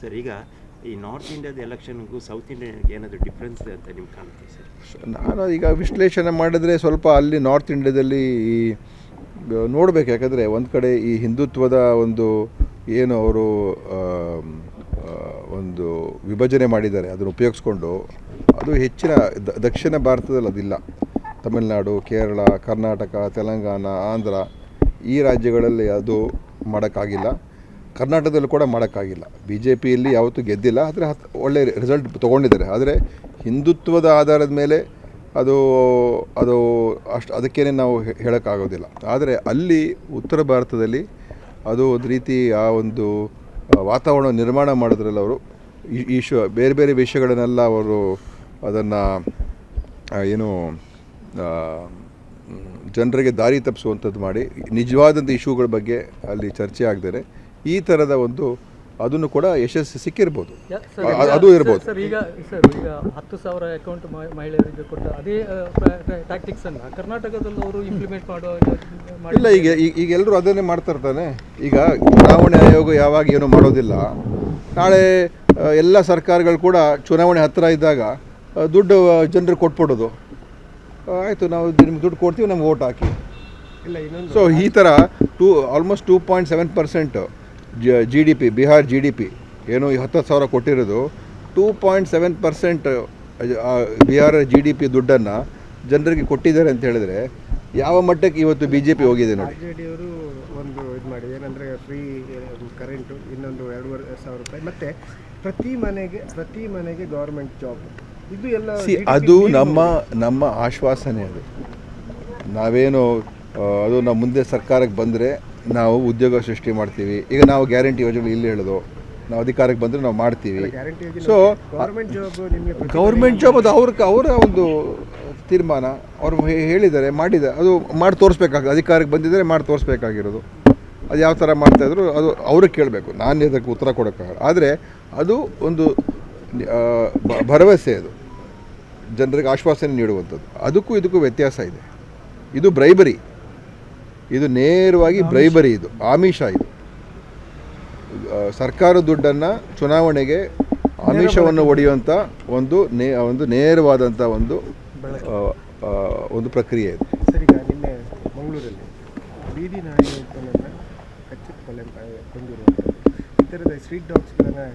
Sir, ಈಗ ಈ north ಇಂಡಿಯಾದ ಎಲೆಕ್ಷನ್ಗೂ ಸೌತ್ ಇಂಡಿಯಾಗೆ ಏನಾದರೂ ಡಿಫ್ರೆನ್ಸ್ ಅಂತ ನಿಮ್ಗೆ ಕಾಣುತ್ತೆ ಸರ್? ನಾನು ಈಗ ವಿಶ್ಲೇಷಣೆ ಮಾಡಿದ್ರೆ ಸ್ವಲ್ಪ ಅಲ್ಲಿ ನಾರ್ತ್ ಇಂಡಿಯಾದಲ್ಲಿ ಈ ನೋಡಬೇಕು. ಯಾಕಂದರೆ ಒಂದು ಕಡೆ ಈ ಹಿಂದುತ್ವದ ಒಂದು ಏನು ಅವರು ಒಂದು ವಿಭಜನೆ ಮಾಡಿದ್ದಾರೆ, ಅದನ್ನು ಉಪಯೋಗಿಸ್ಕೊಂಡು. ಅದು ಹೆಚ್ಚಿನ ದಕ್ಷಿಣ ಭಾರತದಲ್ಲಿ ಅದಿಲ್ಲ. ತಮಿಳುನಾಡು, ಕೇರಳ, ಕರ್ನಾಟಕ, ತೆಲಂಗಾಣ, ಆಂಧ್ರ ಈ ರಾಜ್ಯಗಳಲ್ಲಿ ಅದು ಮಾಡೋಕ್ಕಾಗಿಲ್ಲ. ಕರ್ನಾಟಕದಲ್ಲೂ ಕೂಡ ಮಾಡೋಕ್ಕಾಗಿಲ್ಲ. ಬಿ ಜೆ ಪಿಯಲ್ಲಿ ಯಾವತ್ತೂ ಗೆದ್ದಿಲ್ಲ. ಆದರೆ ಒಳ್ಳೆ ರಿಸಲ್ಟ್ ತೊಗೊಂಡಿದ್ದಾರೆ. ಆದರೆ ಹಿಂದುತ್ವದ ಆಧಾರದ ಮೇಲೆ ಅದು ಅದು ಅಷ್ಟು ಅದಕ್ಕೇನೆ ನಾವು ಹೇಳೋಕ್ಕಾಗೋದಿಲ್ಲ. ಆದರೆ ಅಲ್ಲಿ ಉತ್ತರ ಭಾರತದಲ್ಲಿ ಅದು ಒಂದು ರೀತಿ ಆ ಒಂದು ವಾತಾವರಣ ನಿರ್ಮಾಣ ಮಾಡೋದ್ರಲ್ಲಿ ಅವರು ಈ ಶ, ಬೇರೆ ಬೇರೆ ವಿಷಯಗಳನ್ನೆಲ್ಲ ಅವರು ಅದನ್ನು ಏನು ಜನರಿಗೆ ದಾರಿ ತಪ್ಪಿಸುವಂಥದ್ದು ಮಾಡಿ ನಿಜವಾದಂಥ ಇಶ್ಯೂಗಳ ಬಗ್ಗೆ ಅಲ್ಲಿ ಚರ್ಚೆ ಆಗದೇ ಈ ಥರದ ಒಂದು ಅದನ್ನು ಕೂಡ ಯಶಸ್ಸು ಸಿಕ್ಕಿರ್ಬೋದು. ಅದು ಇರ್ಬೋದು. ಸರ್ ಈಗ ಸರ್ ಈಗ ಹತ್ತು ಸಾವಿರ ಅಕೌಂಟ್ ಮಹಿಳೆಯರಿಗೆ ಕೊಟ್ಟ ಅದೇ ಟ್ಯಾಕ್ಟಿಕ್ಸ್ ಅನ್ನ ಕರ್ನಾಟಕದಲ್ಲಿ ಅವರು ಇಂಪ್ಲಿಮೆಂಟ್ ಮಾಡೋ ಇಲ್ಲ ಈಗ ಈಗ ಈಗ ಎಲ್ಲರೂ ಅದನ್ನೇ ಮಾಡ್ತಾ ಇರ್ತಾನೆ. ಈಗ ಚುನಾವಣೆ ಆಯೋಗ ಯಾವಾಗ ಏನು ಮಾಡೋದಿಲ್ಲ. ನಾಳೆ ಎಲ್ಲ ಸರ್ಕಾರಗಳು ಕೂಡ ಚುನಾವಣೆ ಹತ್ತಿರ ಇದ್ದಾಗ ದುಡ್ಡು ಜನರು ಕೊಟ್ಬಿಡೋದು. ಆಯಿತು ನಾವು ನಿಮ್ಗೆ ದುಡ್ಡು ಕೊಡ್ತೀವಿ ನಮ್ಗೆ ಓಟ್ ಹಾಕಿ. ಇಲ್ಲ ಇನ್ನೊಂದು ಸೊ ಈ ಥರ two almost two point seven percent G D P Bihar G D P ಏನು ಈ ಹತ್ತು ಸಾವಿರ ಕೊಟ್ಟಿರೋದು two point seven percent Bihar G D P ದುಡ್ಡನ್ನು ಜನರಿಗೆ ಕೊಟ್ಟಿದ್ದಾರೆ ಅಂತ ಹೇಳಿದ್ರೆ ಯಾವ ಮಟ್ಟಕ್ಕೆ ಇವತ್ತು ಬಿ ಜೆ ಪಿ ಹೋಗಿದೆ ನೋಡಿ. ಜೆ ಅವರು ಒಂದು ಇದು ಮಾಡಿ ಏನಂದರೆ ಫ್ರೀ ಕರೆಂಟು ಇನ್ನೊಂದು ಎರಡೂವರೆ ಸಾವಿರ ರೂಪಾಯಿ. ಮತ್ತು ಪ್ರತಿ ಮನೆಗೆ ಪ್ರತಿ ಮನೆಗೆ ಗೌರ್ಮೆಂಟ್ ಜಾಬ್ ಇದು ಎಲ್ಲ ಸಿ ಅದು ನಮ್ಮ ನಮ್ಮ ಆಶ್ವಾಸನೆ ಅದು. ನಾವೇನು ಅದು ನಮ್ಮ ಮುಂದೆ ಸರ್ಕಾರಕ್ಕೆ ಬಂದರೆ ನಾವು ಉದ್ಯೋಗ ಸೃಷ್ಟಿ ಮಾಡ್ತೀವಿ. ಈಗ ನಾವು ಗ್ಯಾರಂಟಿ ಯೋಜನೆ ಇಲ್ಲಿ ಹೇಳೋದು. ನಾವು ಅಧಿಕಾರಕ್ಕೆ ಬಂದರೆ ನಾವು ಮಾಡ್ತೀವಿ. ಸೊ ಗೌರ್ಮೆಂಟ್ ಜಾಬ್ ಅದು ಅವ್ರ ಅವರ ಒಂದು ತೀರ್ಮಾನ. ಅವರು ಹೇಳಿದ್ದಾರೆ ಮಾಡಿದ್ದಾರೆ ಅದು ಮಾಡಿ ತೋರಿಸ್ಬೇಕಾಗ ಅಧಿಕಾರಕ್ಕೆ ಬಂದಿದ್ದರೆ ಮಾಡಿ ತೋರಿಸ್ಬೇಕಾಗಿರೋದು. ಅದು ಯಾವ ಥರ ಮಾಡ್ತಾಯಿದ್ರು ಅದು ಅವ್ರಿಗೆ ಕೇಳಬೇಕು. ನಾನು ಇದಕ್ಕೆ ಉತ್ತರ ಕೊಡೋಕ್ಕಾಗಲ್ಲ ಆದರೆ ಅದು ಒಂದು ಭರವಸೆ ಅದು. ಜನರಿಗೆ ಆಶ್ವಾಸನೆ ನೀಡುವಂಥದ್ದು. ಅದಕ್ಕೂ ಇದಕ್ಕೂ ವ್ಯತ್ಯಾಸ ಇದೆ. ಇದು ಬ್ರೈಬರಿ ಇದು ನೇರವಾಗಿ ಬ್ರೈಬರಿ ಇದು ಆಮಿಷ ಇದು. ಸರ್ಕಾರ ದುಡ್ಡನ್ನು ಚುನಾವಣೆಗೆ ಆಮಿಷವನ್ನು ಒಡೆಯುವಂಥ ಒಂದು ನೇ ಒಂದು ನೇರವಾದಂಥ ಒಂದು ಒಂದು ಪ್ರಕ್ರಿಯೆ ಇದು. ನಿನ್ನೆ ಮಂಗಳೂರಲ್ಲಿ ಬೀದಿ ನಾಯಿಗಳನ್ನು ಕಚ್ಚಿ ಕೊಲೆ ಮಾ- ಕೊಂದಿರುವಂಥದ್ದು ಈ ಥರದ ಸ್ಟ್ರೀಟ್ ಡಾಗ್ಸ್ಗಳನ್ನು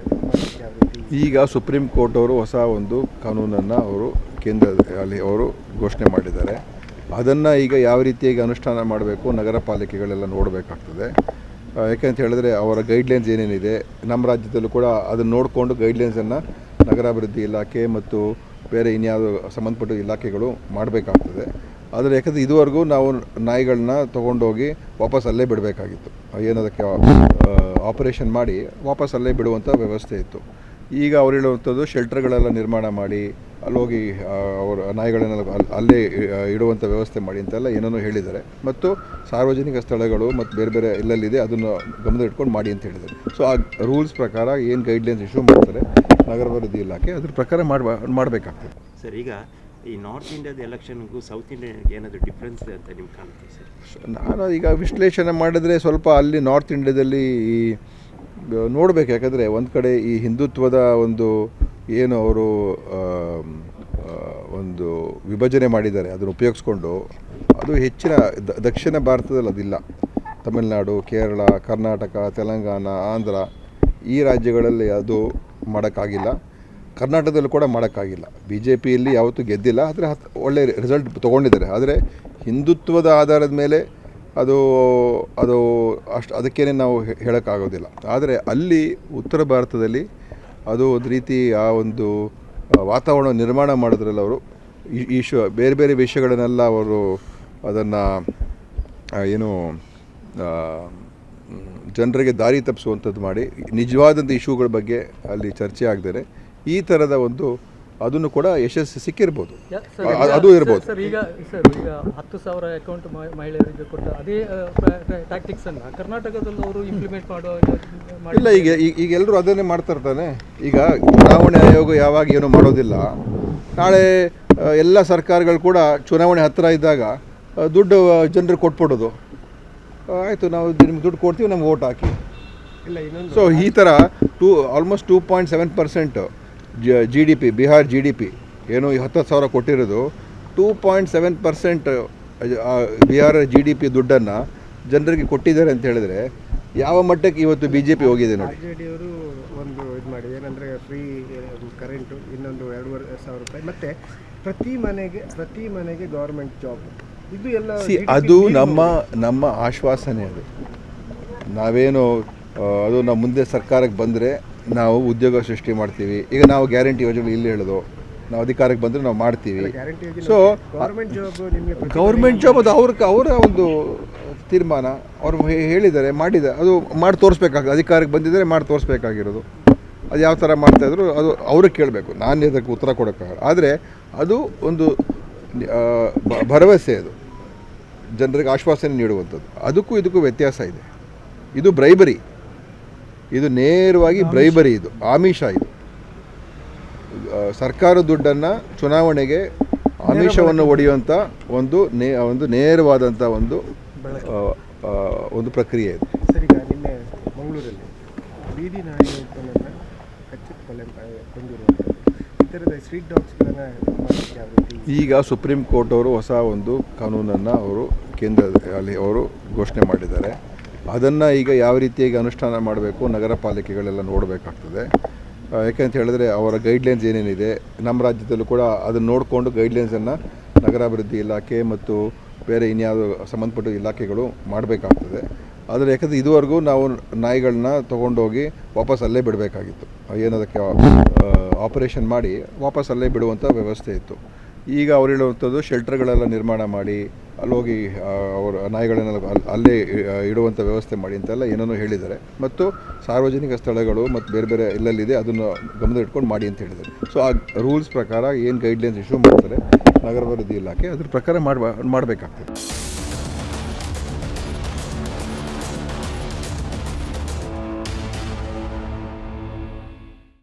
ಈಗ ಸುಪ್ರೀಂ ಕೋರ್ಟ್ ಅವರು ಹೊಸ ಒಂದು ಕಾನೂನನ್ನು ಅವರು ಕೇಂದ್ರ ಅಲ್ಲಿ ಅವರು ಘೋಷಣೆ ಮಾಡಿದ್ದಾರೆ. ಅದನ್ನು ಈಗ ಯಾವ ರೀತಿಯಾಗಿ ಅನುಷ್ಠಾನ ಮಾಡಬೇಕು, ನಗರ ಪಾಲಿಕೆಗಳೆಲ್ಲ ನೋಡಬೇಕಾಗ್ತದೆ. ಯಾಕೆಂತ ಹೇಳಿದ್ರೆ ಅವರ ಗೈಡ್ಲೈನ್ಸ್ ಏನೇನಿದೆ, ನಮ್ಮ ರಾಜ್ಯದಲ್ಲೂ ಕೂಡ ಅದನ್ನು ನೋಡಿಕೊಂಡು ಗೈಡ್ಲೈನ್ಸನ್ನು ನಗರಾಭಿವೃದ್ಧಿ ಇಲಾಖೆ ಮತ್ತು ಬೇರೆ ಇನ್ಯಾವುದೋ ಸಂಬಂಧಪಟ್ಟ ಇಲಾಖೆಗಳು ಮಾಡಬೇಕಾಗ್ತದೆ. ಆದರೆ ಯಾಕಂದರೆ ಇದುವರೆಗೂ ನಾವು ನಾಯಿಗಳನ್ನ ತೊಗೊಂಡೋಗಿ ವಾಪಸ್ ಅಲ್ಲೇ ಬಿಡಬೇಕಾಗಿತ್ತು. ಏನದಕ್ಕೆ ಆಪರೇಷನ್ ಮಾಡಿ ವಾಪಸ್ ಅಲ್ಲೇ ಬಿಡುವಂಥ ವ್ಯವಸ್ಥೆ ಇತ್ತು. ಈಗ ಅವ್ರು ಹೇಳುವಂಥದ್ದು ಶೆಲ್ಟರ್ಗಳೆಲ್ಲ ನಿರ್ಮಾಣ ಮಾಡಿ ಅಲ್ಲೋಗಿ ಹೋಗಿ ಅವರ ನಾಯಿಗಳನ್ನೆಲ್ಲ ಅಲ್- ಅಲ್ಲೇ ಇಡುವಂಥ ವ್ಯವಸ್ಥೆ ಮಾಡಿ ಅಂತೆಲ್ಲ ಏನೇನೋ ಹೇಳಿದ್ದಾರೆ. ಮತ್ತು ಸಾರ್ವಜನಿಕ ಸ್ಥಳಗಳು ಮತ್ತು ಬೇರೆ ಬೇರೆ ಎಲ್ಲೆಲ್ಲಿದೆ ಅದನ್ನು ಗಮನ ಇಟ್ಕೊಂಡು ಮಾಡಿ ಅಂತ ಹೇಳಿದ್ದಾರೆ. ಸೊ ಆ ರೂಲ್ಸ್ ಪ್ರಕಾರ ಏನು ಗೈಡ್ಲೈನ್ಸ್ ಇಶ್ಯೂ ಮಾಡ್ತಾರೆ ನಗರಾಭಿವೃದ್ಧಿ ಇಲಾಖೆ ಅದ್ರ ಪ್ರಕಾರ ಮಾಡ್ಬಾ ಮಾಡಬೇಕಾಗ್ತದೆ. ಸರ್ ಈಗ ಈ ನಾರ್ತ್ ಇಂಡಿಯಾದ ಎಲೆಕ್ಷನ್ಗೂ ಸೌತ್ ಇಂಡಿಯಾಗೆ ಏನಾದರೂ ಡಿಫ್ರೆನ್ಸ್ ಅಂತ ನಿಮ್ಗೆ ಕಾಣುತ್ತೆ ಸರ್ ನಾನು ಈಗ ವಿಶ್ಲೇಷಣೆ ಮಾಡಿದ್ರೆ ಸ್ವಲ್ಪ ಅಲ್ಲಿ ನಾರ್ತ್ ಇಂಡಿಯಾದಲ್ಲಿ ಈ ನೋಡಬೇಕು. ಯಾಕಂದರೆ ಒಂದು ಕಡೆ ಈ ಹಿಂದುತ್ವದ ಒಂದು ಏನು ಅವರು ಒಂದು ವಿಭಜನೆ ಮಾಡಿದ್ದಾರೆ, ಅದನ್ನು ಉಪಯೋಗಿಸ್ಕೊಂಡು, ಅದು ಹೆಚ್ಚಿನ ದಕ್ಷಿಣ ಭಾರತದಲ್ಲಿ ಅದಿಲ್ಲ. ತಮಿಳುನಾಡು, ಕೇರಳ, ಕರ್ನಾಟಕ, ತೆಲಂಗಾಣ, ಆಂಧ್ರ, ಈ ರಾಜ್ಯಗಳಲ್ಲಿ ಅದು ಮಾಡೋಕ್ಕಾಗಿಲ್ಲ ಕರ್ನಾಟಕದಲ್ಲೂ ಕೂಡ ಮಾಡೋಕ್ಕಾಗಿಲ್ಲ ಬಿ ಜೆ ಪಿಯಲ್ಲಿ ಯಾವತ್ತೂ ಗೆದ್ದಿಲ್ಲ, ಆದರೆ ಒಳ್ಳೆ ರಿಸಲ್ಟ್ ತೊಗೊಂಡಿದ್ದಾರೆ. ಆದರೆ ಹಿಂದುತ್ವದ ಆಧಾರದ ಮೇಲೆ ಅದು ಅದು ಅಷ್ಟು, ಅದಕ್ಕೇನೆ ನಾವು ಹೇಳೋಕ್ಕಾಗೋದಿಲ್ಲ. ಆದರೆ ಅಲ್ಲಿ ಉತ್ತರ ಭಾರತದಲ್ಲಿ ಅದು ಒಂದು ರೀತಿ ಆ ಒಂದು ವಾತಾವರಣ ನಿರ್ಮಾಣ ಮಾಡೋದ್ರಲ್ಲಿ ಅವರು. ಈ ಶ, ಬೇರೆ ಬೇರೆ ವಿಷಯಗಳನ್ನೆಲ್ಲ ಅವರು ಅದನ್ನು ಏನು ಜನರಿಗೆ ದಾರಿ ತಪ್ಪಿಸುವಂಥದ್ದು ಮಾಡಿ, ನಿಜವಾದಂಥ ಇಶ್ಯೂಗಳ ಬಗ್ಗೆ ಅಲ್ಲಿ ಚರ್ಚೆ ಆಗದೇ ಈ ಥರದ ಒಂದು ಅದನ್ನು ಕೂಡ ಯಶಸ್ಸು ಸಿಕ್ಕಿರ್ಬೋದು. ಅದು ಇರ್ಬೋದು. ಸರ್ ಈಗ ಸರ್ ಈಗ ಹತ್ತು ಸಾವಿರ ಅಕೌಂಟ್ ಮಹಿಳೆಯರಿಗೆ ಕೊಟ್ಟ ಅದೇ ಟ್ಯಾಕ್ಟಿಕ್ಸ್ ಅನ್ನ ಕರ್ನಾಟಕದಲ್ಲಿ ಅವರು ಇಂಪ್ಲಿಮೆಂಟ್ ಮಾಡೋ ಮಾಡಿ- ಇಲ್ಲ ಈಗ ಈಗ ಈಗ ಎಲ್ಲರೂ ಅದನ್ನೇ ಮಾಡ್ತಾ ಇರ್ತಾನೆ ಈಗ ಚುನಾವಣೆ ಆಯೋಗ ಯಾವಾಗ ಏನು ಮಾಡೋದಿಲ್ಲ. ನಾಳೆ ಎಲ್ಲ ಸರ್ಕಾರಗಳು ಕೂಡ ಚುನಾವಣೆ ಹತ್ತಿರ ಇದ್ದಾಗ ದುಡ್ಡು ಜನರಿಗೆ ಕೊಟ್ಬಿಡೋದು. ಆಯಿತು ನಾವು ನಿಮ್ಗೆ ದುಡ್ಡು ಕೊಡ್ತೀವಿ ನಮ್ಗೆ ಓಟ್ ಹಾಕಿ. ಇಲ್ಲ ಇನ್ನೊಂದು ಸೊ ಈ ಥರ two almost two point seven percent G D P Bihar G D P ಏನು ಹತ್ತು ಸಾವಿರ ಕೊಟ್ಟಿರೋದು two point seven percent Bihar G D P ದುಡ್ಡನ್ನು ಜನರಿಗೆ ಕೊಟ್ಟಿದ್ದಾರೆ ಅಂತ ಹೇಳಿದ್ರೆ ಯಾವ ಮಟ್ಟಕ್ಕೆ ಇವತ್ತು ಬಿ ಜೆ ಪಿ ಹೋಗಿದೆ ನೋಡಿ. ಅವರು ಒಂದು ಇದು ಮಾಡಿ ಏನಂದರೆ ಫ್ರೀ ಕರೆಂಟು ಇನ್ನೊಂದು ಎರಡೂವರೆ ಸಾವಿರ ರೂಪಾಯಿ. ಮತ್ತು ಪ್ರತಿ ಮನೆಗೆ ಪ್ರತಿ ಮನೆಗೆ ಗೌರ್ಮೆಂಟ್ ಜಾಬ್ ಇದು ಎಲ್ಲ ಸಿ ಅದು ನಮ್ಮ ನಮ್ಮ ಆಶ್ವಾಸನೆ ಅದು. ನಾವೇನು ಅದು ನಮ್ಮ ಮುಂದೆ ಸರ್ಕಾರಕ್ಕೆ ಬಂದರೆ ನಾವು ಉದ್ಯೋಗ ಸೃಷ್ಟಿ ಮಾಡ್ತೀವಿ. ಈಗ ನಾವು ಗ್ಯಾರಂಟಿ ಯೋಜನೆ ಇಲ್ಲಿ ಹೇಳೋದು. ನಾವು ಅಧಿಕಾರಕ್ಕೆ ಬಂದರೆ ನಾವು ಮಾಡ್ತೀವಿ. ಸೊ ಗೌರ್ಮೆಂಟ್ ಜಾಬ್ ಅದು ಅವ್ರ ಅವರ ಒಂದು ತೀರ್ಮಾನ. ಅವರು ಹೇಳಿದ್ದಾರೆ ಮಾಡಿದೆ ಅದು ಮಾಡಿ ತೋರಿಸ್ಬೇಕಾಗ್ತದೆ. ಅಧಿಕಾರಕ್ಕೆ ಬಂದಿದ್ದರೆ ಮಾಡಿ ತೋರಿಸ್ಬೇಕಾಗಿರೋದು. ಅದು ಯಾವ ಥರ ಮಾಡ್ತಾಯಿದ್ರು ಅದು ಅವ್ರಿಗೆ ಕೇಳಬೇಕು. ನಾನು ಇದಕ್ಕೆ ಉತ್ತರ ಕೊಡೋಕ್ಕಾಗಲ್ಲ. ಆದರೆ ಅದು ಒಂದು ಭರವಸೆ ಅದು. ಜನರಿಗೆ ಆಶ್ವಾಸನೆ ನೀಡುವಂಥದ್ದು. ಅದಕ್ಕೂ ಇದಕ್ಕೂ ವ್ಯತ್ಯಾಸ ಇದೆ. ಇದು ಬ್ರೈಬರಿ ಇದು ನೇರವಾಗಿ ಬ್ರೈಬರಿ ಇದು ಆಮಿಷ ಇದು. ಸರ್ಕಾರ ದುಡ್ಡನ್ನು ಚುನಾವಣೆಗೆ ಆಮಿಷವನ್ನು ಒಡೆಯುವಂಥ ಒಂದು ನೇ ಒಂದು ನೇರವಾದಂಥ ಒಂದು ಒಂದು ಪ್ರಕ್ರಿಯೆ ಇದು. ಸರಿ ಈಗ ನಿನ್ನೆ ಮಂಗಳೂರಲ್ಲಿ ಬೀದಿ ನಾಯಿ ಸ್ಟ್ರೀಟ್ ಡಾಗ್ಸ್ಗಳನ್ನು ಈಗ ಸುಪ್ರೀಂ ಕೋರ್ಟ್ ಅವರು ಹೊಸ ಒಂದು ಕಾನೂನನ್ನು ಅವರು ಕೇಂದ್ರ ಅಲ್ಲಿ ಅವರು ಘೋಷಣೆ ಮಾಡಿದ್ದಾರೆ. ಅದನ್ನು ಈಗ ಯಾವ ರೀತಿಯಾಗಿ ಅನುಷ್ಠಾನ ಮಾಡಬೇಕು, ನಗರ ಪಾಲಿಕೆಗಳೆಲ್ಲ ನೋಡಬೇಕಾಗ್ತದೆ. ಯಾಕೆಂತ ಹೇಳಿದ್ರೆ ಅವರ ಗೈಡ್ಲೈನ್ಸ್ ಏನೇನಿದೆ, ನಮ್ಮ ರಾಜ್ಯದಲ್ಲೂ ಕೂಡ ಅದನ್ನು ನೋಡಿಕೊಂಡು ಗೈಡ್ಲೈನ್ಸನ್ನು ನಗರಾಭಿವೃದ್ಧಿ ಇಲಾಖೆ ಮತ್ತು ಬೇರೆ ಇನ್ಯಾವುದೋ ಸಂಬಂಧಪಟ್ಟ ಇಲಾಖೆಗಳು ಮಾಡಬೇಕಾಗ್ತದೆ. ಆದರೆ ಯಾಕಂದರೆ ಇದುವರೆಗೂ ನಾವು ನಾಯಿಗಳನ್ನ ತೊಗೊಂಡೋಗಿ ವಾಪಸ್ ಅಲ್ಲೇ ಬಿಡಬೇಕಾಗಿತ್ತು. ಏನದಕ್ಕೆ ಆಪರೇಷನ್ ಮಾಡಿ ವಾಪಸ್ ಅಲ್ಲೇ ಬಿಡುವಂಥ ವ್ಯವಸ್ಥೆ ಇತ್ತು. ಈಗ ಅವ್ರು ಹೇಳುವಂಥದ್ದು ಶೆಲ್ಟರ್ಗಳೆಲ್ಲ ನಿರ್ಮಾಣ ಮಾಡಿ ಅಲ್ಲೋಗಿ ಅವರ ನಾಯಿಗಳನ್ನೆಲ್ಲ ಅಲ್ಲೇ ಇಡುವಂಥ ವ್ಯವಸ್ಥೆ ಮಾಡಿ ಅಂತೆಲ್ಲ ಏನೇನೋ ಹೇಳಿದ್ದಾರೆ. ಮತ್ತು ಸಾರ್ವಜನಿಕ ಸ್ಥಳಗಳು ಮತ್ತು ಬೇರೆ ಬೇರೆ ಎಲ್ಲೆಲ್ಲಿದೆ ಅದನ್ನು ಗಮನ ಇಟ್ಕೊಂಡು ಮಾಡಿ ಅಂತ ಹೇಳಿದ್ದಾರೆ. ಸೊ ಆ ರೂಲ್ಸ್ ಪ್ರಕಾರ ಏನು ಗೈಡ್ಲೈನ್ಸ್ ಇಶ್ಯೂ ಮಾಡ್ತಾರೆ ನಗರಾಭಿವೃದ್ಧಿ ಇಲಾಖೆ ಅದ್ರ ಪ್ರಕಾರ ಮಾಡ್ಬಾ, ಮಾಡಬೇಕಾಗ್ತದೆ.